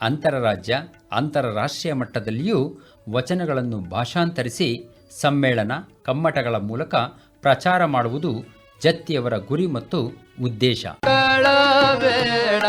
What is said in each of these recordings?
ಅಂತರರಾಜ್ಯ, ಅಂತರರಾಷ್ಟ್ರೀಯ ಮಟ್ಟದಲ್ಲಿಯೂ ವಚನಗಳನ್ನು ಭಾಷಾಂತರಿಸಿ ಸಮ್ಮೇಳನ, ಕಮ್ಮಟಗಳ ಮೂಲಕ ಪ್ರಚಾರ ಮಾಡುವುದು ಜತ್ತಿಯವರ ಗುರಿ ಮತ್ತು ಉದ್ದೇಶ. ಬೇಡ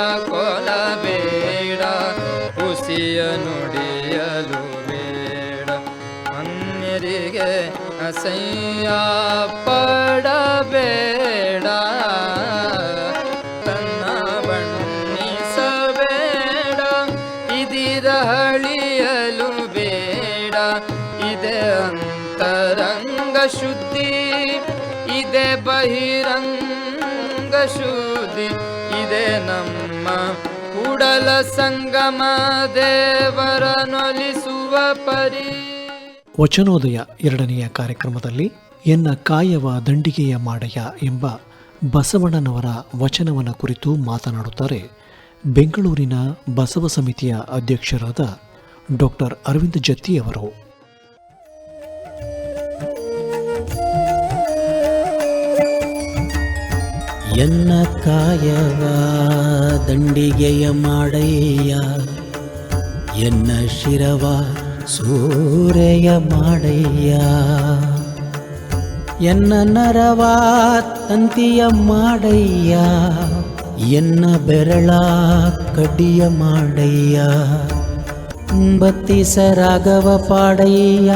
ಕೂಡಲ ಸಂಗಮ ದೇವರನೊಲಿಸುವ ಪರಿ. ವಚನೋದಯ ಎರಡನೆಯ ಕಾರ್ಯಕ್ರಮದಲ್ಲಿ ಎನ್ನ ಕಾಯವ ದಂಡಿಗೆಯ ಮಾಡಯ ಎಂಬ ಬಸವಣ್ಣನವರ ವಚನವನ ಕುರಿತು ಮಾತನಾಡುತ್ತಾರೆ ಬೆಂಗಳೂರಿನ ಬಸವ ಸಮಿತಿಯ ಅಧ್ಯಕ್ಷರಾದ ಡಾಕ್ಟರ್ ಅರವಿಂದ್ ಜತ್ತಿ ಅವರು. ಎನ್ನ ಕಾಯವ ದಂಡಿಗೆಯ ಮಾಡಯ್ಯ ಎನ್ನ ಶಿರವ ಸೂರೆಯ ಮಾಡಯ್ಯ ಎನ್ನ ನರವ ತಂತಿಯ ಮಾಡಯ್ಯ ಎನ್ನ ಬೆರಳ ಕಡ್ಡಿಯ ಮಾಡಯ್ಯ ಬತ್ತಿಸ ರಾಘವ ಪಾಡಯ್ಯ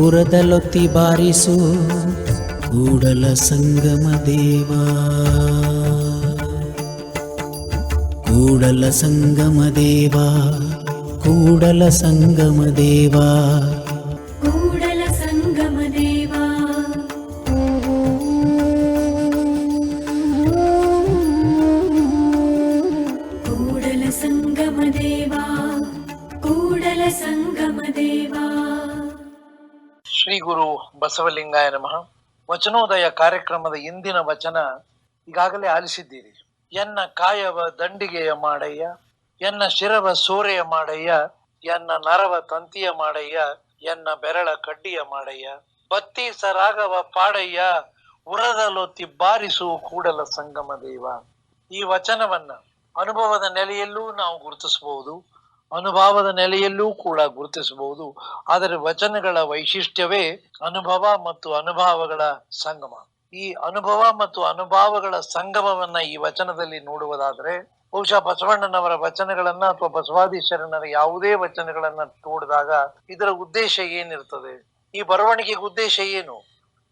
ಉರದಲೊತ್ತಿ ಬಾರಿಸು ಕೂಡಲ ಸಂಗಮ ದೇವ. ಕೂಡಲ ಸಂಗಮ ದೇವ ಕೂಡಲ ಸಂಗಮ ದೇವ. ಕೂಡಲ ಸಂಗಮ ದೇವ. ಕೂಡಲ ಸಂಗಮ ದೇವ ಕೂಡಲ ಸಂಗಮ ದೇವ. ಶ್ರೀ ಗುರು ಬಸವಲಿಂಗಾಯ ನಮಃ. ವಚನೋದಯ ಕಾರ್ಯಕ್ರಮದ ಇಂದಿನ ವಚನ ಈಗಾಗಲೇ ಆಲಿಸಿದ್ದೀರಿ. ಎನ್ನ ಕಾಯವ ದಂಡಿಗೆಯ ಮಾಡಯ್ಯ, ಎನ್ನ ಶಿರವ ಸೋರೆಯ ಮಾಡಯ್ಯ, ಎನ್ನ ನರವ ತಂತಿಯ ಮಾಡಯ್ಯ, ಎನ್ನ ಬೆರಳ ಕಡ್ಡಿಯ ಮಾಡಯ್ಯ, ಬತ್ತಿ ಸರಾಗವ ಪಾಡಯ್ಯ ಉರದಲೊತ್ತಿ ಬಾರಿಸು ಕೂಡಲ ಸಂಗಮ ದೇವ. ಈ ವಚನವನ್ನ ಅನುಭವದ ನೆಲೆಯಲ್ಲೂ ನಾವು ಗುರುತಿಸಬಹುದು. ಅನುಭವದ ನೆಲೆಯಲ್ಲೂ ಕೂಡ ಗುರುತಿಸಬಹುದು. ಆದರೆ ವಚನಗಳ ವೈಶಿಷ್ಟ್ಯವೇ ಅನುಭವ ಮತ್ತು ಅನುಭವಗಳ ಸಂಗಮ. ಈ ಅನುಭವ ಮತ್ತು ಅನುಭವಗಳ ಸಂಗಮವನ್ನ ಈ ವಚನದಲ್ಲಿ ನೋಡುವುದಾದ್ರೆ, ಬಹುಶಃ ಬಸವಣ್ಣನವರ ವಚನಗಳನ್ನ ಅಥವಾ ಬಸವಾದಿ ಯಾವುದೇ ವಚನಗಳನ್ನ ನೋಡಿದಾಗ ಇದರ ಉದ್ದೇಶ ಏನಿರ್ತದೆ? ಈ ಬರವಣಿಗೆಗೆ ಉದ್ದೇಶ ಏನು?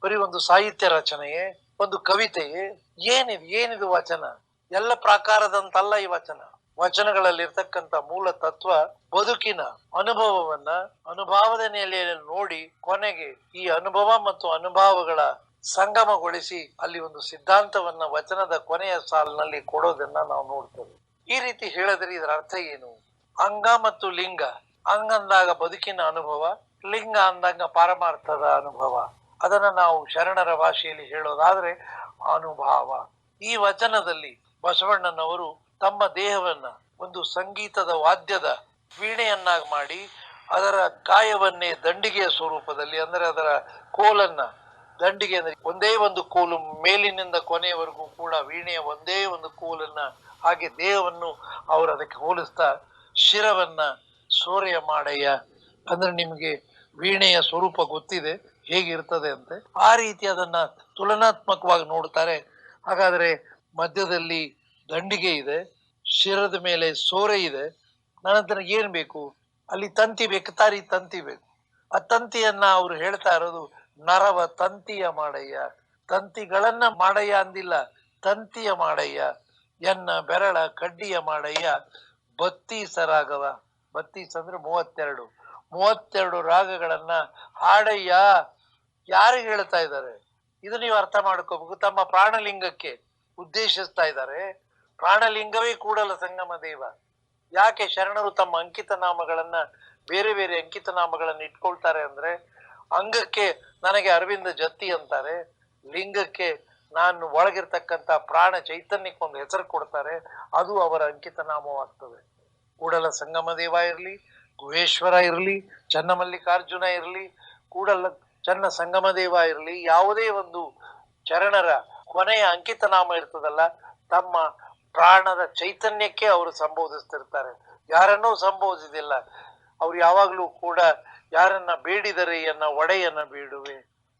ಬರೀ ಒಂದು ಸಾಹಿತ್ಯ ರಚನೆಯೇ? ಒಂದು ಕವಿತೆಯೇ? ಏನಿದು? ಏನಿದು ವಚನ? ಎಲ್ಲ ಪ್ರಕಾರದಂತಲ್ಲ ಈ ವಚನ. ವಚನಗಳಲ್ಲಿರ್ತಕ್ಕಂಥ ಮೂಲ ತತ್ವ ಬದುಕಿನ ಅನುಭವವನ್ನ ಅನುಭವದ ನೆಲೆಯಲ್ಲಿ ನೋಡಿ ಕೊನೆಗೆ ಈ ಅನುಭವ ಮತ್ತು ಅನುಭವಗಳ ಸಂಗಮಗೊಳಿಸಿ ಅಲ್ಲಿ ಒಂದು ಸಿದ್ಧಾಂತವನ್ನ ವಚನದ ಕೊನೆಯ ಸಾಲಿನಲ್ಲಿ ಕೊಡೋದನ್ನ ನಾವು ನೋಡ್ತೇವೆ. ಈ ರೀತಿ ಹೇಳಿದ್ರೆ ಇದರ ಅರ್ಥ ಏನು? ಅಂಗ ಮತ್ತು ಲಿಂಗ. ಅಂಗ ಅಂದಾಗ ಬದುಕಿನ ಅನುಭವ, ಲಿಂಗ ಅಂದಾಗ ಪಾರಮಾರ್ಥದ ಅನುಭವ. ಅದನ್ನ ನಾವು ಶರಣರ ಭಾಷೆಯಲ್ಲಿ ಹೇಳೋದಾದ್ರೆ ಅನುಭವ. ಈ ವಚನದಲ್ಲಿ ಬಸವಣ್ಣನವರು ತಮ್ಮ ದೇಹವನ್ನ ಒಂದು ಸಂಗೀತದ ವಾದ್ಯದ ವೀಣೆಯನ್ನಾಗಿ ಮಾಡಿ ಅದರ ಗಾಯವನ್ನೇ ದಂಡಿಗೆಯ ಸ್ವರೂಪದಲ್ಲಿ, ಅಂದರೆ ಅದರ ಕೋಲನ್ನ ದಂಡಿಗೆ ಅಂದ್ರೆ ಒಂದೇ ಒಂದು ಕೋಲು ಮೇಲಿನಿಂದ ಕೊನೆಯವರೆಗೂ ಕೂಡ ವೀಣೆಯ ಒಂದೇ ಒಂದು ಕೋಲನ್ನ, ಹಾಗೆ ದೇಹವನ್ನು ಅವರು ಅದಕ್ಕೆ ಹೋಲಿಸ್ತಾ ಶಿರವನ್ನ ಸೋರೆಯ ಮಾಡಯ್ಯ. ಅಂದ್ರೆ ನಿಮಗೆ ವೀಣೆಯ ಸ್ವರೂಪ ಗೊತ್ತಿದೆ, ಹೇಗಿರ್ತದೆ ಅಂತ. ಆ ರೀತಿ ಅದನ್ನ ತುಲನಾತ್ಮಕವಾಗಿ ನೋಡ್ತಾರೆ. ಹಾಗಾದ್ರೆ ಮಧ್ಯದಲ್ಲಿ ದಂಡಿಗೆ ಇದೆ ಶಿರದ ಮೇಲೆ ಸೋರೆ ಇದೆ. ನಂತರ ಏನ್ ಬೇಕು? ಅಲ್ಲಿ ತಂತಿ ಬೇಕು, ತಾರಿ ತಂತಿ ಬೇಕು. ಆ ತಂತಿಯನ್ನ ಅವರು ಹೇಳ್ತಾ ಇರೋದು, ನರವ ತಂತಿಯ ಮಾಡಯ್ಯ. ತಂತಿಗಳನ್ನ ಮಾಡಯ್ಯ ಅಂದಿಲ್ಲ. ತಂತಿಯ ಮಾಡಯ್ಯ. ಎನ್ನ ಬೆರಳ ಕಡ್ಡಿಯ ಮಾಡಯ್ಯ. ಬತ್ತೀಸ ರಾಗವ ಬತ್ತೀಸ್ ಅಂದ್ರೆ ಮೂವತ್ತೆರಡು. ಮೂವತ್ತೆರಡು ರಾಗಗಳನ್ನ ಹಾಡಯ್ಯ. ಯಾರಿಗೆ ಹೇಳ್ತಾ ಇದ್ದಾರೆ? ಇದು ನೀವು ಅರ್ಥ ಮಾಡ್ಕೋಬೇಕು. ತಮ್ಮ ಪ್ರಾಣಲಿಂಗಕ್ಕೆ ಉದ್ದೇಶಿಸ್ತಾ ಇದ್ದಾರೆ. ಪ್ರಾಣಲಿಂಗವೇ ಕೂಡಲ ಸಂಗಮ ದೇವ. ಯಾಕೆ ಶರಣರು ತಮ್ಮ ಅಂಕಿತ ನಾಮಗಳನ್ನ ಬೇರೆ ಬೇರೆ ಅಂಕಿತ ನಾಮಗಳನ್ನ ಇಟ್ಕೊಳ್ತಾರೆ ಅಂದ್ರೆ, ಅಂಗಕ್ಕೆ ನನಗೆ ಅರವಿಂದ ಜತ್ತಿ ಅಂತಾರೆ, ಲಿಂಗಕ್ಕೆ ನಾನು ಒಳಗಿರ್ತಕ್ಕಂಥ ಪ್ರಾಣ ಚೈತನ್ಯಕ್ಕೆ ಒಂದು ಹೆಸರು ಕೊಡ್ತಾರೆ, ಅದು ಅವರ ಅಂಕಿತ ನಾಮವಾಗ್ತದೆ ಕೂಡಲ ಸಂಗಮ ದೇವ ಇರಲಿ, ಗುಹೇಶ್ವರ ಇರಲಿ, ಚನ್ನಮಲ್ಲಿಕಾರ್ಜುನ ಇರಲಿ, ಕೂಡಲ ಚನ್ನ ಸಂಗಮ ದೇವ ಇರಲಿ, ಯಾವುದೇ ಒಂದು ಚರಣರ ಕೊನೆಯ ಅಂಕಿತ ನಾಮ ಇರ್ತದಲ್ಲ, ತಮ್ಮ ಪ್ರಾಣದ ಚೈತನ್ಯಕ್ಕೆ ಅವರು ಸಂಬೋಧಿಸ್ತಿರ್ತಾರೆ. ಯಾರನ್ನೂ ಸಂಬೋಧಿಸಿದಿಲ್ಲ. ಅವ್ರು ಯಾವಾಗ್ಲೂ ಕೂಡ ಯಾರನ್ನ ಬೇಡಿದರೆ ಎನ್ನ ಒಡೆಯನ್ನ ಬೇಡುವೆ,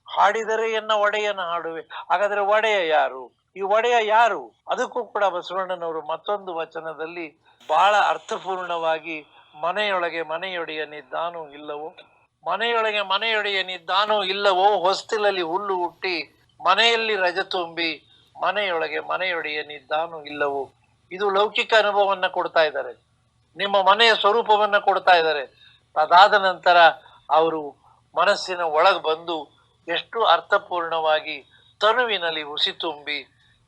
ಹಾಡಿದರೆ ಎನ್ನ ಒಡೆಯನ ಹಾಡುವೆ. ಹಾಗಾದ್ರೆ ಒಡೆಯ ಯಾರು? ಈ ಒಡೆಯ ಯಾರು? ಅದಕ್ಕೂ ಕೂಡ ಬಸವಣ್ಣನವರು ಮತ್ತೊಂದು ವಚನದಲ್ಲಿ ಬಹಳ ಅರ್ಥಪೂರ್ಣವಾಗಿ ಮನೆಯೊಳಗೆ ಮನೆಯೊಡೆಯನಿದ್ದಾನೋ ಇಲ್ಲವೋ? ಮನೆಯೊಳಗೆ ಮನೆಯೊಡೆಯನಿದ್ದಾನೋ ಇಲ್ಲವೋ? ಹೊಸ್ತಿಲಲ್ಲಿ ಹುಲ್ಲು ಹುಟ್ಟಿ ಮನೆಯಲ್ಲಿ ರಜ ತುಂಬಿ ಮನೆಯೊಳಗೆ ಮನೆಯೊಡೆಯ ನಿದ್ದಾನು ಇಲ್ಲವೋ? ಇದು ಲೌಕಿಕ ಅನುಭವವನ್ನ ಕೊಡ್ತಾ ಇದ್ದಾರೆ. ನಿಮ್ಮ ಮನೆಯ ಸ್ವರೂಪವನ್ನ ಕೊಡ್ತಾ ಇದ್ದಾರೆ. ಅದಾದ ನಂತರ ಅವರು ಮನಸ್ಸಿನ ಒಳಗೆ ಬಂದು ಎಷ್ಟು ಅರ್ಥಪೂರ್ಣವಾಗಿ ತನುವಿನಲ್ಲಿ ಹುಸಿ ತುಂಬಿ,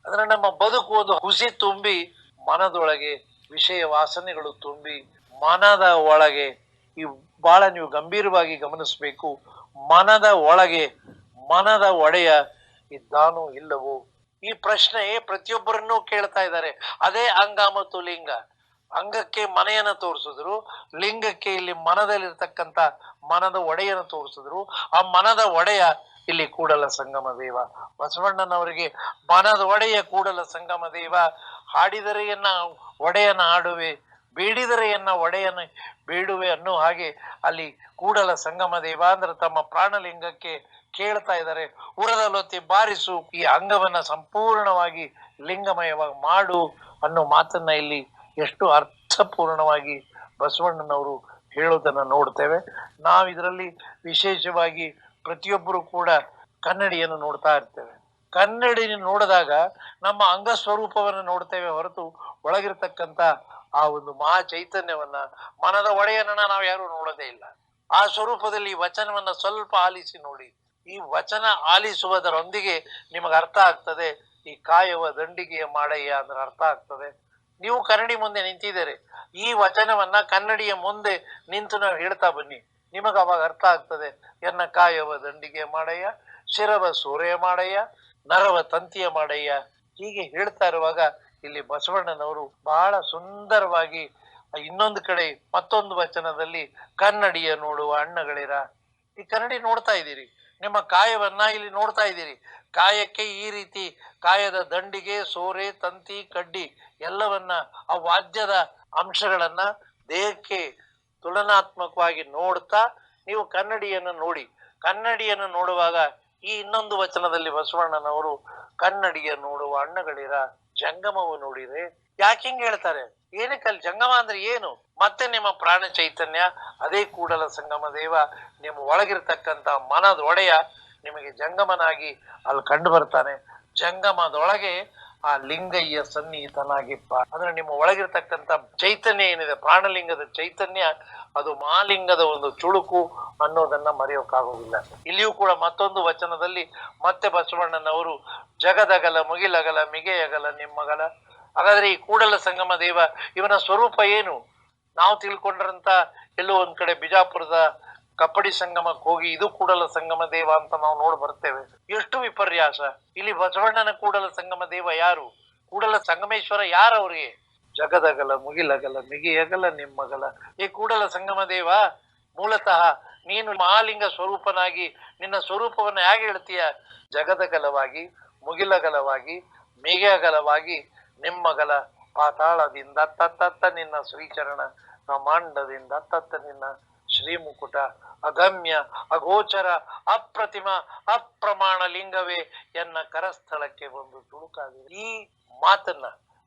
ಅಂದ್ರೆ ನಮ್ಮ ಬದುಕು ಒಂದು ಹುಸಿ ತುಂಬಿ, ಮನದೊಳಗೆ ವಿಷಯ ವಾಸನೆಗಳು ತುಂಬಿ, ಮನದ ಒಳಗೆ ಈ ಬಹಳ ನೀವು ಗಂಭೀರವಾಗಿ ಗಮನಿಸಬೇಕು. ಮನದ ಒಳಗೆ ಮನದ ಒಡೆಯ ಇದ್ದಾನೋ ಇಲ್ಲವೋ? ಈ ಪ್ರಶ್ನೆ ಪ್ರತಿಯೊಬ್ಬರನ್ನೂ ಕೇಳ್ತಾ ಇದ್ದಾರೆ. ಅದೇ ಅಂಗ ಮತ್ತು ಲಿಂಗ. ಅಂಗಕ್ಕೆ ಮನೆಯನ್ನು ತೋರಿಸಿದ್ರು, ಲಿಂಗಕ್ಕೆ ಇಲ್ಲಿ ಮನದಲ್ಲಿರ್ತಕ್ಕಂಥ ಮನದ ಒಡೆಯನ್ನು ತೋರಿಸಿದ್ರು. ಆ ಮನದ ಒಡೆಯ ಇಲ್ಲಿ ಕೂಡಲ ಸಂಗಮ ದೇವ. ಬಸವಣ್ಣನವರಿಗೆ ಮನದ ಒಡೆಯ ಕೂಡಲ ಸಂಗಮ ದೇವ. ಹಾಡಿದರೆಯನ್ನ ಒಡೆಯನ ಹಾಡುವೆ. ಬೇಡಿದರೆ ಎನ್ನ ಒಡೆಯನ ಬೇಡುವೆ ಅನ್ನೋ ಹಾಗೆ ಅಲ್ಲಿ ಕೂಡಲ ಸಂಗಮ ದೇವ ಅಂದ್ರೆ ತಮ್ಮ ಪ್ರಾಣಲಿಂಗಕ್ಕೆ ಕೇಳ್ತಾ ಇದ್ದಾರೆ. ಉರದಲೊತ್ತಿ ಬಾರಿಸು, ಈ ಅಂಗವನ್ನ ಸಂಪೂರ್ಣವಾಗಿ ಲಿಂಗಮಯವಾಗಿ ಮಾಡು ಅನ್ನೋ ಮಾತನ್ನ ಇಲ್ಲಿ ಎಷ್ಟು ಅರ್ಥಪೂರ್ಣವಾಗಿ ಬಸವಣ್ಣನವರು ಹೇಳೋದನ್ನ ನೋಡ್ತೇವೆ. ನಾವು ಇದರಲ್ಲಿ ವಿಶೇಷವಾಗಿ ಪ್ರತಿಯೊಬ್ಬರು ಕೂಡ ಕನ್ನಡಿಯನ್ನು ನೋಡ್ತಾ ಇರ್ತೇವೆ. ಕನ್ನಡಿ ನೋಡಿದಾಗ ನಮ್ಮ ಅಂಗ ಸ್ವರೂಪವನ್ನು ನೋಡ್ತೇವೆ ಹೊರತು ಒಳಗಿರ್ತಕ್ಕಂಥ ಆ ಒಂದು ಮಹಾ ಚೈತನ್ಯವನ್ನ, ಮನದ ಒಡೆಯನ್ನ ನಾವು ಯಾರು ನೋಡೋದೇ ಇಲ್ಲ. ಆ ಸ್ವರೂಪದಲ್ಲಿ ವಚನವನ್ನ ಸ್ವಲ್ಪ ಆಲಿಸಿ ನೋಡಿ. ಈ ವಚನ ಆಲಿಸುವುದರೊಂದಿಗೆ ನಿಮಗೆ ಅರ್ಥ ಆಗ್ತದೆ, ಈ ಕಾಯವ ದಂಡಿಗೆಯ ಮಾಡಯ್ಯ ಅಂದ್ರೆ ಅರ್ಥ ಆಗ್ತದೆ. ನೀವು ಕನ್ನಡಿ ಮುಂದೆ ನಿಂತಿದ್ದೀರಿ. ಈ ವಚನವನ್ನ ಕನ್ನಡಿಯ ಮುಂದೆ ನಿಂತು ನಾವು ಹೇಳ್ತಾ ಬನ್ನಿ. ನಿಮಗೆ ಅವಾಗ ಅರ್ಥ ಆಗ್ತದೆ, ಎನ್ನ ಕಾಯವ ದಂಡಿಗೆ ಮಾಡಯ್ಯ, ಶಿರವ ಸೂರ್ಯ ಮಾಡಯ್ಯ, ನರವ ತಂತಿಯ ಮಾಡಯ್ಯ. ಹೀಗೆ ಹೇಳ್ತಾ ಇರುವಾಗ ಇಲ್ಲಿ ಬಸವಣ್ಣನವರು ಬಹಳ ಸುಂದರವಾಗಿ ಇನ್ನೊಂದು ಕಡೆ ಮತ್ತೊಂದು ವಚನದಲ್ಲಿ ಕನ್ನಡಿಯ ನೋಡುವ ಅಣ್ಣಗಳಿರ. ಈ ಕನ್ನಡಿ ನೋಡ್ತಾ ಇದ್ದೀರಿ. ನಿಮ್ಮ ಕಾಯವನ್ನ ಇಲ್ಲಿ ನೋಡ್ತಾ ಇದ್ದೀರಿ. ಕಾಯಕ್ಕೆ ಈ ರೀತಿ ಕಾಯದ ದಂಡಿಗೆ, ಸೋರೆ, ತಂತಿ, ಕಡ್ಡಿ ಎಲ್ಲವನ್ನ ಆ ವಾದ್ಯದ ಅಂಶಗಳನ್ನ ದೇಹಕ್ಕೆ ತುಲನಾತ್ಮಕವಾಗಿ ನೋಡ್ತಾ ನೀವು ಕನ್ನಡಿಯನ್ನು ನೋಡಿ. ಕನ್ನಡಿಯನ್ನು ನೋಡುವಾಗ ಈ ಇನ್ನೊಂದು ವಚನದಲ್ಲಿ ಬಸವಣ್ಣನವರು ಕನ್ನಡಿಯ ನೋಡುವ ಅಣ್ಣಗಳಿರ. ಜಂಗಮವು ನೋಡಿದ್ರೆ ಯಾಕೆ ಹಿಂಗ್ ಹೇಳ್ತಾರೆ? ಏನಕ್ಕೆ ಅಲ್ಲಿ ಜಂಗಮ ಅಂದ್ರೆ ಏನು? ಮತ್ತೆ ನಿಮ್ಮ ಪ್ರಾಣ ಚೈತನ್ಯ, ಅದೇ ಕೂಡಲ ಸಂಗಮ ದೇವ, ನಿಮ್ಮ ಒಳಗಿರ್ತಕ್ಕಂಥ ಮನದೊಡೆಯ ನಿಮಗೆ ಜಂಗಮನಾಗಿ ಅಲ್ಲಿ ಕಂಡು ಬರ್ತಾನೆ. ಜಂಗಮದೊಳಗೆ ಆ ಲಿಂಗಯ್ಯ ಸನ್ನಿಹಿತನಾಗಿಪ್ಪ. ಅಂದ್ರೆ ನಿಮ್ಮ ಒಳಗಿರ್ತಕ್ಕಂಥ ಚೈತನ್ಯ ಏನಿದೆ, ಪ್ರಾಣಲಿಂಗದ ಚೈತನ್ಯ, ಅದು ಮಾಲಿಂಗದ ಒಂದು ಚುಳುಕು ಅನ್ನೋದನ್ನ ಮರೆಯೋಕ್ಕಾಗೋದಿಲ್ಲ ಇಲ್ಲಿಯೂ ಕೂಡ ಮತ್ತೊಂದು ವಚನದಲ್ಲಿ ಮತ್ತೆ ಬಸವಣ್ಣನವರು, ಜಗದಗಲ ಮುಗಿಲಗಲ ಮಿಗೆಯಗಲ ನಿಮ್ಮಗಲ ಹಾಗಾದ್ರೆ ಈ ಕೂಡಲ ಸಂಗಮ ದೇವ ಇವನ ಸ್ವರೂಪ ಏನು? ನಾವು ತಿಳ್ಕೊಂಡ್ರಂತ ಎಲ್ಲೋ ಒಂದ್ ಕಡೆ ಬಿಜಾಪುರದ ಕಪ್ಪಡಿ ಸಂಗಮಕ್ಕೆ ಹೋಗಿ ಇದು ಕೂಡಲ ಸಂಗಮ ದೇವ ಅಂತ ನಾವು ನೋಡಿ ಬರ್ತೇವೆ. ಎಷ್ಟು ವಿಪರ್ಯಾಸ. ಇಲ್ಲಿ ಬಸವಣ್ಣನ ಕೂಡಲ ಸಂಗಮ ದೇವ ಯಾರು? ಕೂಡಲ ಸಂಗಮೇಶ್ವರ ಯಾರು ಅವ್ರಿಗೆ? ಜಗದಗಲ, ಮುಗಿಲಗಲ, ಮಿಗಿಯಗಲ, ನಿಮ್ಮಗಲ. ಈ ಕೂಡಲ ಸಂಗಮ ದೇವ, ಮೂಲತಃ ನೀನು ಮಹಾಲಿಂಗ ಸ್ವರೂಪನಾಗಿ ನಿನ್ನ ಸ್ವರೂಪವನ್ನು ಹೇಗೆ ಹೇಳ್ತೀಯ? ಜಗದಗಲವಾಗಿ, ಮುಗಿಲಗಲವಾಗಿ, ಮಿಗಿಯಗಲವಾಗಿ, ನಿಮ್ಮಗಲ. ಪಾತಾಳದಿಂದ ತತ್ತತ್ತ ನಿನ್ನ ಶ್ರೀಚರಣ, ಬ್ರಹ್ಮಾಂಡದಿಂದ ತತ್ತ ನಿನ್ನ ಶ್ರೀಮುಕುಟ ಅಗಮ್ಯ, ಅಗೋಚರ, ಅಪ್ರತಿಮ, ಅಪ್ರಮಾಣ ಲಿಂಗವೇ ಎನ್ನ ಕರಸ್ಥಳಕ್ಕೆ ಬಂದು ತುಳುಕಾಗಿದೆ ಈ ಮಾತನ್ನ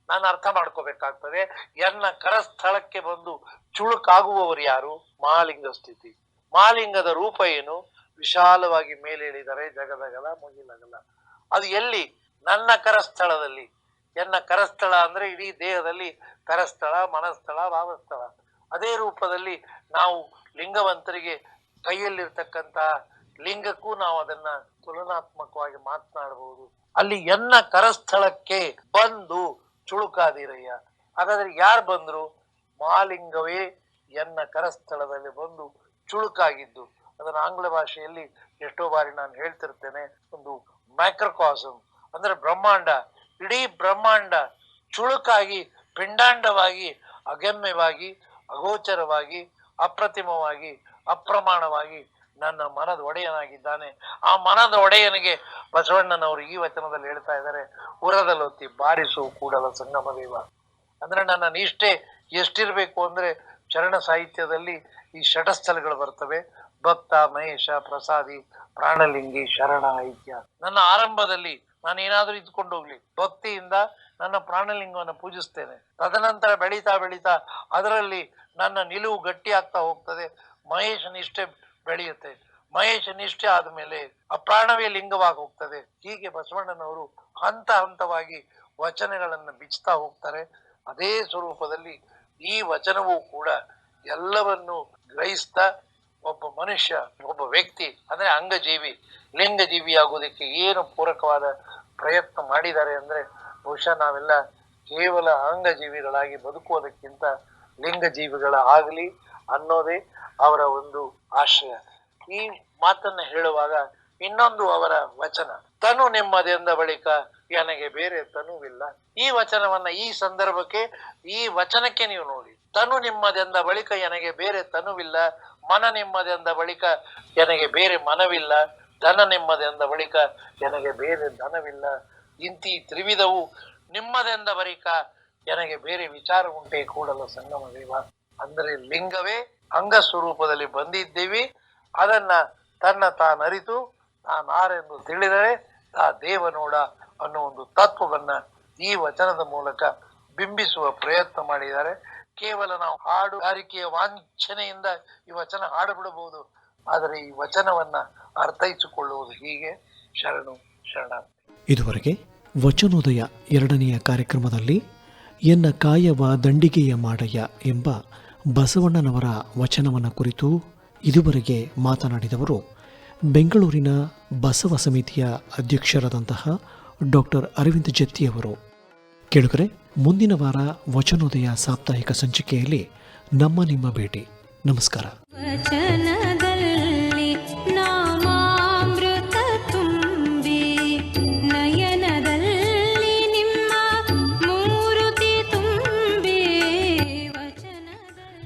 ನಾನು ಅರ್ಥ ಮಾಡ್ಕೋಬೇಕಾಗ್ತದೆ. ಎನ್ನ ಕರಸ್ಥಳಕ್ಕೆ ಬಂದು ಚುಳುಕಾಗುವವರು ಯಾರು? ಮಹಾಲಿಂಗ ಸ್ಥಿತಿ. ಮಹಾಲಿಂಗದ ರೂಪ ಏನು? ವಿಶಾಲವಾಗಿ ಮೇಲೇಳಿದರೆ ಜಗದಗಲ, ಮುಗಿಲಗಲ. ಅದು ಎಲ್ಲಿ? ನನ್ನ ಕರಸ್ಥಳದಲ್ಲಿ. ಎನ್ನ ಕರಸ್ಥಳ ಅಂದ್ರೆ ಇಡೀ ದೇಹದಲ್ಲಿ ಕರಸ್ಥಳ, ಮನಸ್ಥಳ, ಭಾವಸ್ಥಳ. ಅದೇ ರೂಪದಲ್ಲಿ ನಾವು ಲಿಂಗವಂತರಿಗೆ ಕೈಯಲ್ಲಿರ್ತಕ್ಕಂತಹ ಲಿಂಗಕ್ಕೂ ನಾವು ಅದನ್ನ ತುಲನಾತ್ಮಕವಾಗಿ ಮಾತನಾಡಬಹುದು. ಅಲ್ಲಿ ಎನ್ನ ಕರಸ್ಥಳಕ್ಕೆ ಬಂದು ಚುಳುಕಾದಿರಯ್ಯ. ಹಾಗಾದ್ರೆ ಯಾರು ಬಂದ್ರು? ಮಾಲಿಂಗವೇ ಎನ್ನ ಕರಸ್ಥಳದಲ್ಲಿ ಬಂದು ಚುಳುಕಾಗಿದ್ದು. ಅದನ್ನ ಆಂಗ್ಲ ಭಾಷೆಯಲ್ಲಿ ಎಷ್ಟೋ ಬಾರಿ ನಾನು ಹೇಳ್ತಿರ್ತೇನೆ, ಒಂದು ಮೈಕ್ರೋಕಾಸಮ್ ಅಂದ್ರೆ ಬ್ರಹ್ಮಾಂಡ. ಇಡೀ ಬ್ರಹ್ಮಾಂಡ ಚುಳುಕಾಗಿ, ಪಿಂಡಾಂಡವಾಗಿ, ಅಗಮ್ಯವಾಗಿ ಅಗೋಚರವಾಗಿ ಅಪ್ರತಿಮವಾಗಿ, ಅಪ್ರಮಾಣವಾಗಿ ನನ್ನ ಮನದ ಒಡೆಯನಾಗಿದ್ದಾನೆ. ಆ ಮನದ ಒಡೆಯನಿಗೆ ಬಸವಣ್ಣನವರು ಈ ವಚನದಲ್ಲಿ ಹೇಳ್ತಾ ಇದ್ದಾರೆ ಉರದಲೊತ್ತಿ ಬಾರಿಸು ಕೂಡಲ ಸಂಗಮ ದೇವ. ಅಂದ್ರೆ ನನ್ನ ನಿಷ್ಠೆ ಎಷ್ಟಿರಬೇಕು ಅಂದ್ರೆ ಚರಣ ಸಾಹಿತ್ಯದಲ್ಲಿ ಈ ಷಟಸ್ಥಲಗಳು ಬರ್ತವೆ. ಭಕ್ತ, ಮಹೇಶ, ಪ್ರಸಾದಿ, ಪ್ರಾಣಲಿಂಗಿ ಶರಣ ಐಕ್ಯ ನನ್ನ ಆರಂಭದಲ್ಲಿ ನಾನು ಏನಾದರೂ ಇದ್ಕೊಂಡು ಹೋಗ್ಲಿ. ಭಕ್ತಿಯಿಂದ ನನ್ನ ಪ್ರಾಣಲಿಂಗವನ್ನು ಪೂಜಿಸ್ತೇನೆ ತದನಂತರ ಬೆಳೀತಾ ಬೆಳೀತಾ ಅದರಲ್ಲಿ ನನ್ನ ನಿಲುವು ಗಟ್ಟಿ ಆಗ್ತಾ ಹೋಗ್ತದೆ. ಮಹೇಶ ನಿಷ್ಠೆ ಬೆಳೆಯುತ್ತೆ. ಮಹೇಶ ನಿಷ್ಠೆ ಆದಮೇಲೆ ಆ ಪ್ರಾಣವೇ ಲಿಂಗವಾಗಿ ಹೋಗ್ತದೆ. ಹೀಗೆ ಬಸವಣ್ಣನವರು ಹಂತ ಹಂತವಾಗಿ ವಚನಗಳನ್ನು ಬಿಚ್ಚುತ್ತಾ ಹೋಗ್ತಾರೆ. ಅದೇ ಸ್ವರೂಪದಲ್ಲಿ ಈ ವಚನವೂ ಕೂಡ ಎಲ್ಲವನ್ನು ಗ್ರಹಿಸ್ತಾ ಒಬ್ಬ ಮನುಷ್ಯ, ಒಬ್ಬ ವ್ಯಕ್ತಿ, ಅಂದ್ರೆ ಅಂಗಜೀವಿ ಲಿಂಗಜೀವಿ ಆಗೋದಕ್ಕೆ ಏನು ಪೂರಕವಾದ ಪ್ರಯತ್ನ ಮಾಡಿದ್ದಾರೆ ಅಂದ್ರೆ ಬಹುಶಃ ನಾವೆಲ್ಲ ಕೇವಲ ಅಂಗಜೀವಿಗಳಾಗಿ ಬದುಕುವುದಕ್ಕಿಂತ ಲಿಂಗ ಆಗಲಿ ಅನ್ನೋದೇ ಅವರ ಒಂದು ಆಶಯ ಈ ಮಾತನ್ನ ಹೇಳುವಾಗ ಇನ್ನೊಂದು ಅವರ ವಚನ. ತನು ನೆಮ್ಮದಿಯಿಂದ ಬಳಿಕ ನನಗೆ ಬೇರೆ ತನುವಿಲ್ಲ. ಈ ವಚನವನ್ನ ಈ ಸಂದರ್ಭಕ್ಕೆ, ಈ ವಚನಕ್ಕೆ ನೀವು ನೋಡಿ. ತನು ನೆಮ್ಮದಿಯಿಂದ ಬಳಿಕ ನನಗೆ ಬೇರೆ ತನುವಿಲ್ಲ. ಮನ ನೆಮ್ಮದಿಯಿಂದ ಬಳಿಕ ನನಗೆ ಬೇರೆ ಮನವಿಲ್ಲ. ಧನ ನೆಮ್ಮದಿಯಿಂದ ಬಳಿಕ ನನಗೆ ಬೇರೆ ಧನವಿಲ್ಲ. ಇಂತಿ ತ್ರಿವಿಧವು ನಿಮ್ಮದೆಂದ ಬರಿಕ? ನನಗೆ ಬೇರೆ ವಿಚಾರ ಉಂಟೆ ಕೂಡಲು ಸಂಗಮ ದೇವ. ಅಂದರೆ ಲಿಂಗವೇ ಅಂಗ ಸ್ವರೂಪದಲ್ಲಿ ಬಂದಿದ್ದೀವಿ. ಅದನ್ನ ತನ್ನ ತಾನರಿತು ತಾನಾರೆಂದು ತಿಳಿದರೆ ತಾ ದೇವನೋಡ ಅನ್ನೋ ಒಂದು ತತ್ವವನ್ನ ಈ ವಚನದ ಮೂಲಕ ಬಿಂಬಿಸುವ ಪ್ರಯತ್ನ ಮಾಡಿದ್ದಾರೆ. ಕೇವಲ ನಾವು ಹಾಡುಗಾರಿಕೆಯ ವಾಂಛನೆಯಿಂದ ಈ ವಚನ ಹಾಡುಬಿಡಬಹುದು. ಆದರೆ ಈ ವಚನವನ್ನ ಅರ್ಥೈಸಿಕೊಳ್ಳುವುದು ಹೀಗೆ. ಶರಣು ಶರಣಾರ್ಥಿ. ಇದುವರೆಗೆ ವಚನೋದಯ ಎರಡನೆಯ ಕಾರ್ಯಕ್ರಮದಲ್ಲಿ ಎನ್ನ ಕಾಯವ ದಂಡಿಗೆಯ ಮಾಡಯ್ಯ ಎಂಬ ಬಸವಣ್ಣನವರ ವಚನವನ್ನು ಕುರಿತು ಇದುವರೆಗೆ ಮಾತನಾಡಿದವರು ಬೆಂಗಳೂರಿನ ಬಸವ ಸಮಿತಿಯ ಅಧ್ಯಕ್ಷರಾದಂತಹ ಡಾಕ್ಟರ್ ಅರವಿಂದ್ ಜತ್ತಿಯವರು ಕೇಳುಗರೆ, ಮುಂದಿನ ವಾರ ವಚನೋದಯ ಸಾಪ್ತಾಹಿಕ ಸಂಚಿಕೆಯಲ್ಲಿ ನಮ್ಮ ನಿಮ್ಮ ಭೇಟಿ. ನಮಸ್ಕಾರ.